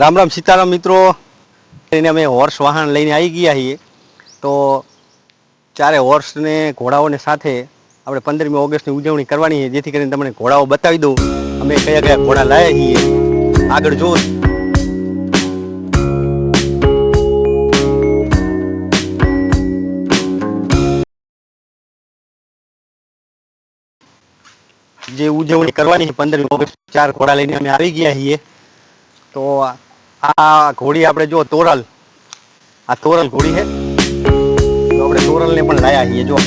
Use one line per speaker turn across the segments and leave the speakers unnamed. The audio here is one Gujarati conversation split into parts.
રામ રામ સીતારામ મિત્રો. એને અમે હોર્સ વાહન લઈને આવી ગયા છીએ. તો ચારે હોર્સને ઘોડાઓને સાથે આપણે પંદરમી ઓગસ્ટની ઉજવણી કરવાની છે, જેથી કરીને તમને ઘોડાઓ બતાવી દઉં. અમે કયા કયા ઘોડા લાવ્યા છીએ. આગળ જો જે ઉજવણી કરવાની છે, પંદરમી ઓગસ્ટ ચાર ઘોડા લઈને અમે આવી ગયા છીએ. તો આ ઘોડી આપણે જો તોરલ, આ તોરલ ઘોડી છે. તો આપણે તોરલને પણ લાયા છીએ, જો.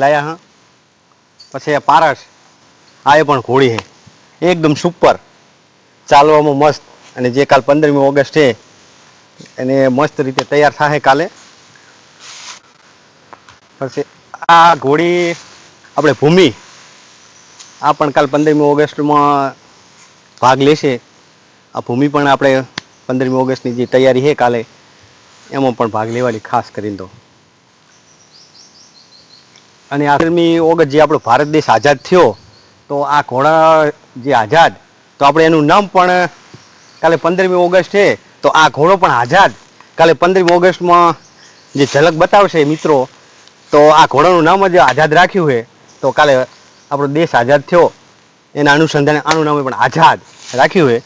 લાયા, હા. પછી આ પારસ, આ એ પણ ઘોડી છે. એકદમ સુપર ચાલવામાં મસ્ત. અને જે કાલ પંદરમી ઓગસ્ટ છે, એને મસ્ત રીતે તૈયાર થાય કાલે. પછી આ ઘોડી, આપણે ભૂમિ આ પણ કાલ પંદરમી ઓગસ્ટમાં ભાગ લેશે. આ ભૂમિ પણ આપણે પંદરમી ઓગસ્ટની જે તૈયારી છે કાલે, એમાં પણ ભાગ લેવાની ખાસ કરીને તો. અને આ ઓગસ્ટ જે આપણો ભારત દેશ આઝાદ થયો, તો આ ઘોડા જે આઝાદ, તો આપણે એનું નામ પણ કાલે પંદરમી ઓગસ્ટ છે, તો આ ઘોડો પણ આઝાદ. કાલે પંદરમી ઓગસ્ટમાં જે ઝલક બતાવશે મિત્રો, તો આ ઘોડાનું નામ જ આઝાદ રાખ્યું છે. તો કાલે આપણો દેશ આઝાદ થયો, એના અનુસંધાને આનું નામે પણ આઝાદ રાખ્યું છે.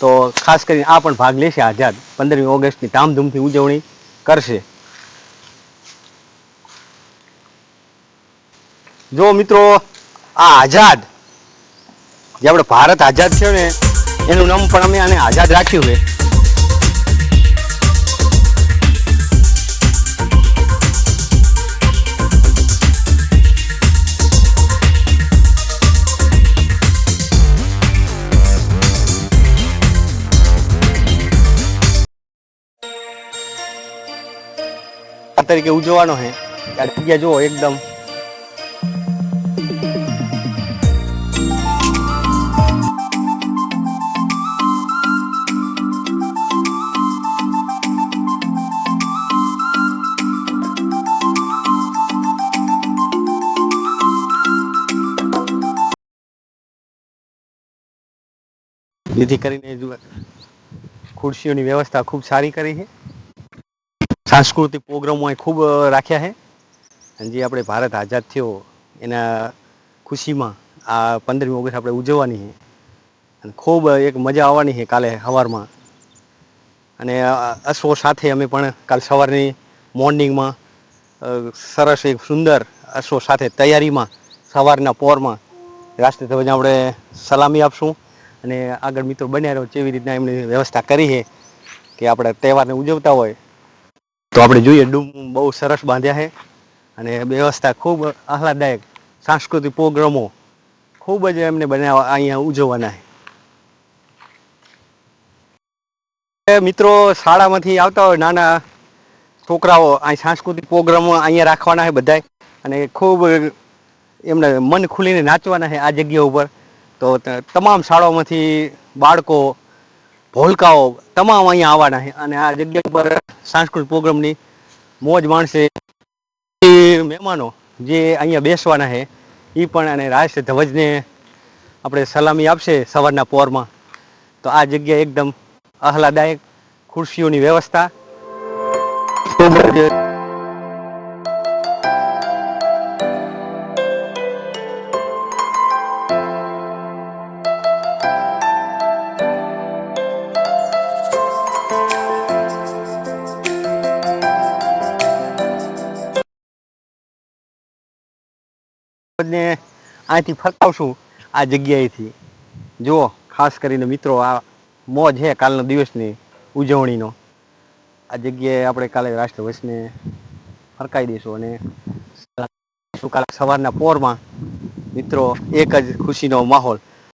તો ખાસ કરીને આ પણ ભાગ લેશે આઝાદ. પંદરમી ઓગસ્ટની ધામધૂમથી ઉજવણી કરશે. જો મિત્રો, આ આઝાદ, જે આપણે ભારત આઝાદ થયો ને, એનું નામ પણ અમે આને આઝાદ રાખ્યું છે. તરીકે ઉજવવાનો છે. ત્યારે જગ્યા જુઓ એકદમ. જેથી કરીને ખુરશીઓની વ્યવસ્થા ખૂબ સારી કરી છે. સાંસ્કૃતિક પ્રોગ્રામો અહીં ખૂબ રાખ્યા છે. અને જે આપણે ભારત આઝાદ થયો, એના ખુશીમાં આ પંદરમી ઓગસ્ટ આપણે ઉજવવાની છે. અને ખૂબ એક મજા આવવાની છે કાલે સવારમાં. અને અશ્વો સાથે અમે પણ કાલ સવારની મોર્નિંગમાં સરસ એક સુંદર અશ્વો સાથે તૈયારીમાં, સવારના પોરમાં રાષ્ટ્રીય ધ્વજને આપણે સલામી આપશું. અને આગળ મિત્રો બન્યા રહો, જેવી રીતના એમની વ્યવસ્થા કરી છે કે આપણે તહેવારને ઉજવતા હોય. તો આપણે જોઈએ, ડૂમ બહુ સરસ બાંધ્યા છે અને વ્યવસ્થા ખૂબ આહલાદાયક સાંસ્કૃતિક પ્રોગ્રામો ખૂબ જ એમને બનાવવા અહીંયા ઉજવવાના છે. મિત્રો, શાળામાંથી આવતા હોય નાના છોકરાઓ અહીં સાંસ્કૃતિક પ્રોગ્રામો અહીંયા રાખવાના છે બધાય અને ખૂબ એમને મન ખુલીને નાચવાના છે આ જગ્યા ઉપર. તો, તમામ શાળાઓમાંથી બાળકો, ભોલકાઓ તમામ અહીંયા આવવાના છે અને આ જગ્યા ઉપર સાંસ્કૃતિક પ્રોગ્રામની મોજ માણશે મહેમાનો જે અહીંયા બેસવાના છે એ પણ અને રાષ્ટ્ર ધ્વજને આપણે સલામી આપશે સવારના પોરમાં. તો આ જગ્યા એકદમ આહલાદાયક ખુરશીઓની વ્યવસ્થા. ખૂબ જ ને અહીંથી ફરતાવશું આ જગ્યાએથી. જુઓ, ખાસ કરીને મિત્રો, આ મોજ છે કાલનો દિવસની ઉજવણીનો. આ જગ્યાએ આપણે કાલે રાષ્ટ્રધ્વજને ફરકાઈ દઈશું અને કાલે સવારના પોરમાં મિત્રો એક જ ખુશીનો માહોલ